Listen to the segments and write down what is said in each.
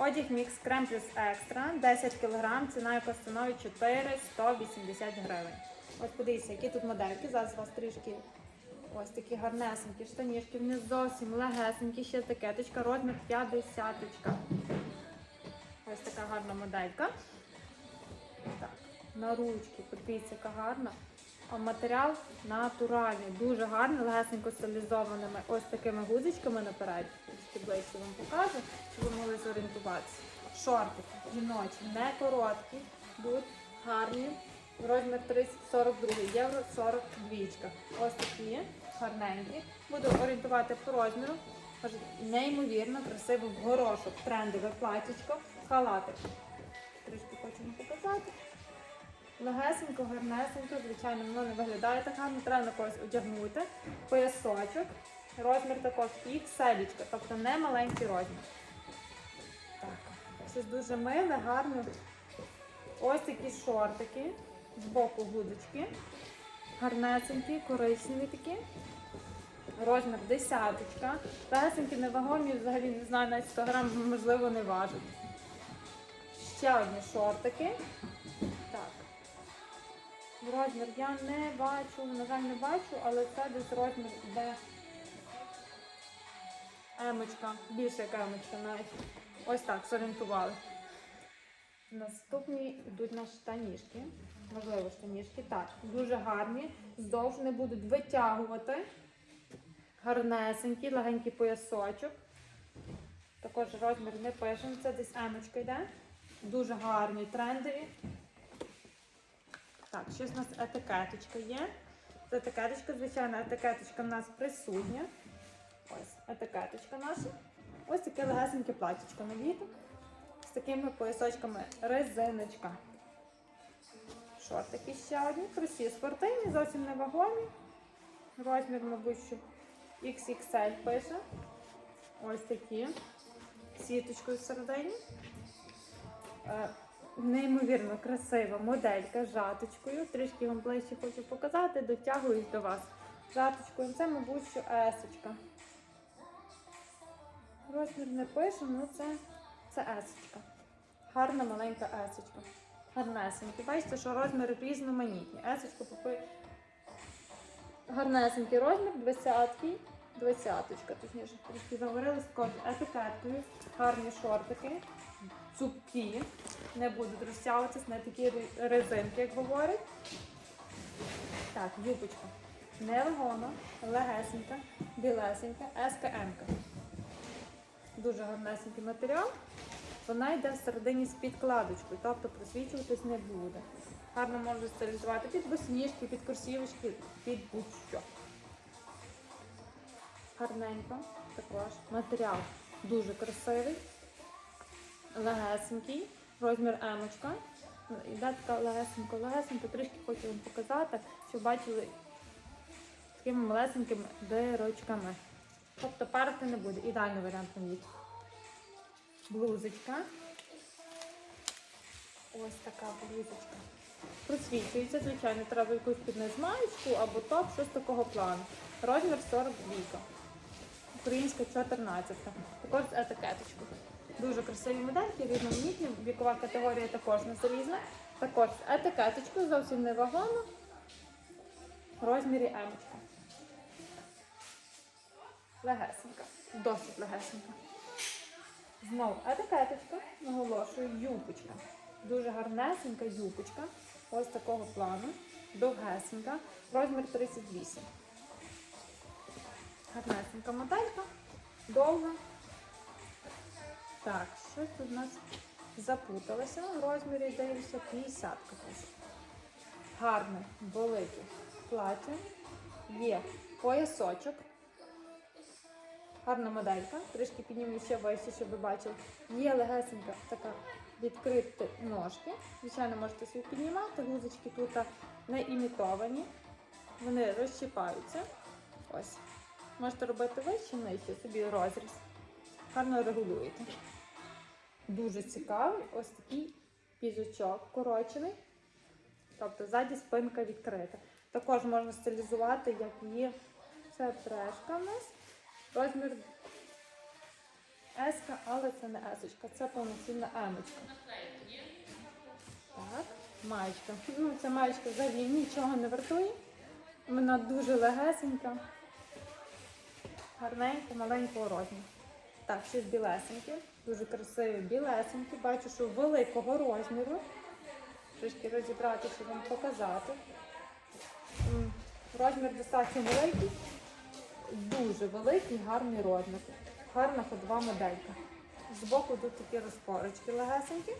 Одяг мікс крем плюс екстра, 10 кг, ціна яка становить 480 гривень. Ось подивіться, які тут модельки. Зараз у вас трішки ось такі гарнесенькі штанішки, вони зовсім легесенькі, ще такеточка, розмір 50. Ось така гарна моделька. Так, на ручки, подивіться, яка гарна. Матеріал натуральний, дуже гарний, легесенько стилізованими ось такими гудзичками наперед. Ближче вам покажу, щоб ви могли зорієнтуватися. Шортики жіночі, не короткі, будуть гарні. Розмір 30 42 євро 42. Ось такі гарненькі. Буду орієнтувати по розміру. Неймовірно, красивий горошок, трендове платічко, халатик. Трішки хочемо показати. Легесенько, гарнесенько, звичайно, воно не виглядає так гарно, треба на когось одягнути. Поясочок. Розмір також XL, тобто не маленький розмір. Так, щось дуже миле, гарне. Ось такі шортики, з боку гудочки. Гарнесенькі, коричневі такі. Розмір десяточка. Легесенькі, невагомі, взагалі не знаю, навіть 100 грам, можливо, не важить. Ще одні шортики. Розмір я не бачу, на жаль, не бачу, але це десь розмір йде емочка, більше як емочка навіть. Ось так зорієнтували. Наступні йдуть на штанішки. Можливо, штанішки. Так, дуже гарні. Здовж не будуть витягувати. Гарнесенький, легенький поясочок. Також розмір не пишемо, це десь емочка йде. Дуже гарні, трендові. Так, щось у нас етикеточка є. Це етикеточка, звичайно, етикеточка в нас присутня. Ось етикеточка наша. Ось таке легесеньке платічко на літо. З такими поясочками резиночка. Шортики ще одні. Прості спортивні, зовсім не вагомі. Розмір, мабуть, що XXL пише. Ось такі. Сіточкою всередині. Неймовірно красива моделька з жаточкою. Трішки вам ближче хочу показати, дотягуюсь до вас. Жаточкою. Це, мабуть, що есочка. Розмір не пише, ну це, це есочка. Гарна маленька есочка. Гарнесенькі. Бачите, що розміри різноманітні. Есочка попи. Гарнесенький розмір, 20-й. Двадцяточка, точніше, трішки говорили з такою етикеткою, гарні шортики, цупкі, не будуть розтягуватись, не такі резинки, як говорять. Так, юбочка. Невагома, легесенька, білесенька, СКМ. Дуже гарнесенький матеріал. Вона йде всередині з підкладочкою, тобто просвічуватись не буде. Гарно можна стилізувати під босніжки, під курсівочки, під будь-що. Гарненько також. Матеріал дуже красивий, легесенький, розмір емочка. Іде така легесенько, легесенько, трішки хочу вам показати, щоб бачили такими малесенькими дирочками. Тобто парити не буде. Ідеальний варіант на літо. Блузочка. Ось така блузочка. Просвічується, звичайно, треба якусь піднезмаєчку або топ, щось такого плану. Розмір 42. Українська 14. Також з етикеточкою. Дуже красиві модельки, різноманітні. Вікова категорія також не залізна. Також з етикеточкою, зовсім не вагомо. В розмірі емочка. Легесенька. Досить легесенька. Знову етикеточка, наголошую, юбочка. Дуже гарнесенька юбочка. Ось такого плану. Довгесенька. Розмір 38. Гарнесенька моделька. Довга. Так, щось тут у нас запуталося. В розмірі дивлюся 50 якось. Гарне, велике плаття. Є поясочок. Гарна моделька. Трішки підніму ще вище, щоб ви бачили. Є легесенька така відкриті ножки. Звичайно, можете собі піднімати. Гузочки тут не імітовані. Вони розчіпаються. Ось. Можете робити вище, нижче, собі розріз. Гарно регулюєте. Дуже цікавий. Ось такий пізочок корочений. Тобто ззаді спинка відкрита. Також можна стилізувати, як є. Це трешка у нас. Розмір Еска, але це не есочка, це повноцінна емочка. Так, маєчка. Ну, ця маєчка взагалі нічого не вартує. Вона дуже легесенька, гарненька, маленького розміру. Так, щось білесеньке, дуже красиві білесенькі. Бачу, що великого розміру. Трішки розібрати, щоб вам показати. Розмір достатньо великий, дуже великий, гарний розмір. Гарна ходова моделька. Збоку тут такі розпорочки легесенькі.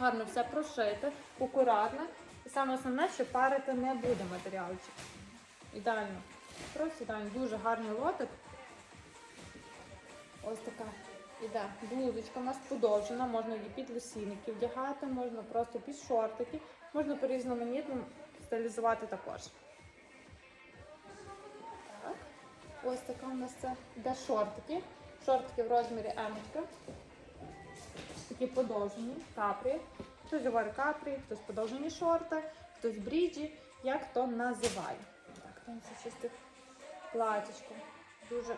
Гарно все прошите, акуратно. І саме основне, що парити не буде матеріалчик. Ідеально. Просто ідеально. Дуже гарний лотик. Ось така іде блузочка у нас подовжена, можна її під лосінники вдягати, можна просто під шортики, можна по різноманітним стилізувати також. Так. Ось така у нас це де шортики. Шортики в розмірі емочка. Такі подовжені, капрі. Хтось говорить капрі, хтось подовжені шорти, хтось бріджі, як хто називає. Так, там це чисте платічко. Дуже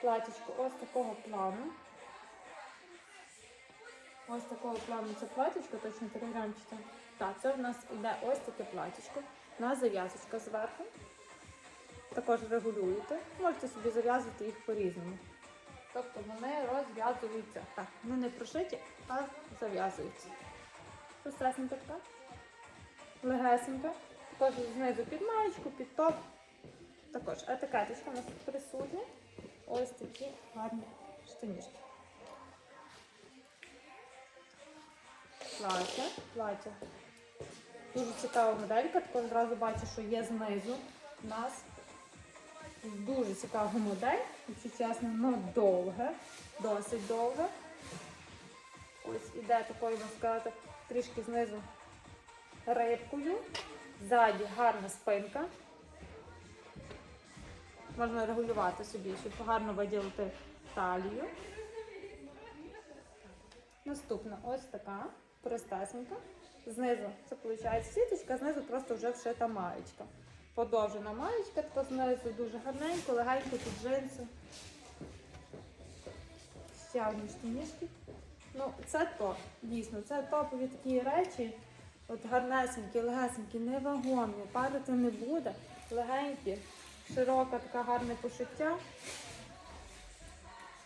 платічко ось такого плану. Ось такого плану це платічко, точно телеграмчите. Так, це в нас йде ось таке платічко. На зав'язочка зверху. Також регулюєте. Можете собі зав'язувати їх по-різному. Тобто вони розв'язуються. Так, вони не прошиті, а зав'язуються. Простесенька така. Легесенька. Також знизу під маєчку, під топ. Також етикеточка у нас присутня. Ось такі гарні штанішки. Плаття. Плаття. Дуже цікава моделька. Також одразу бачу, що є знизу у нас дуже цікава модель, якщо чесно, ну довге, досить довге. Ось іде такою, можна сказати, трішки знизу рибкою. Ззаді гарна спинка. Можна регулювати собі, щоб гарно виділити талію. Наступна ось така простесенька. Знизу це виходить сіточка, знизу просто вже вшита маєчка. Подовжена маєчка, така знизу дуже гарненько, легенько під джинси. Ще одні штанішки. Ну, це топ, дійсно, це топові такі речі. От гарнесенькі, легесенькі, невагомі, падати не буде. Легенькі, широка, така гарне пошиття.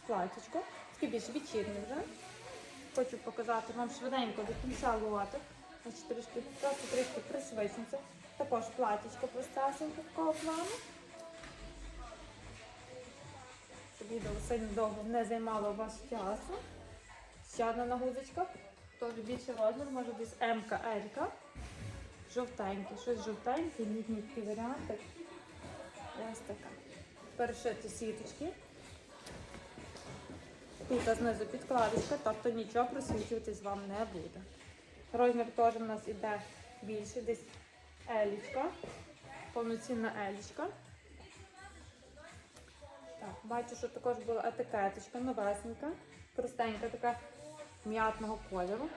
Платічко. Таке більш вечірнє вже. Хочу показати вам швиденько до кінця лотик. Значить, трішки, просто трішки пришвидшимося. Також платічко простесеньке такого плану. Щоб відео сильно довго не займало у вас часу. Ще одна нагузочка. Теж більше розмір, може десь МК, Елька. Жовтенький, щось жовтеньке, літній такий варіанти. Ось така. Перешиті сіточки. Тут знизу підкладочка, тобто нічого просвічуватись вам не буде. Розмір теж у нас іде більше, десь елічка, повноцінна елічка. Так, бачу, що також була етикеточка, новесенька, простенька така м'ятного кольору.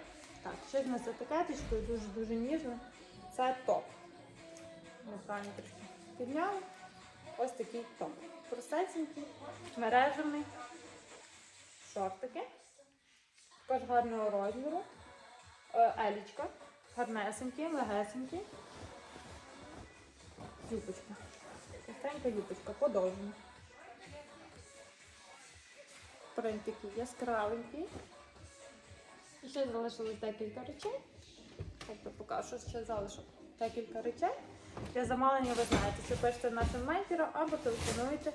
Так, ще в нас з етикеточкою дуже-дуже ніжно. Це топ. Ми правильно трішки підняли. Ось такий топ. Простесенький, мережевний шортики. Також гарного розміру. Е, Елічка. Гарнесенький, легесенький. Юпочка. Простенька юпочка, подовжена. Принт такий яскравенький. Ще залишилось декілька речей. Би покажу, що ще залишилось декілька речей. Для замовлення ви знаєте, що пишете нашим менеджерам або телефонуєте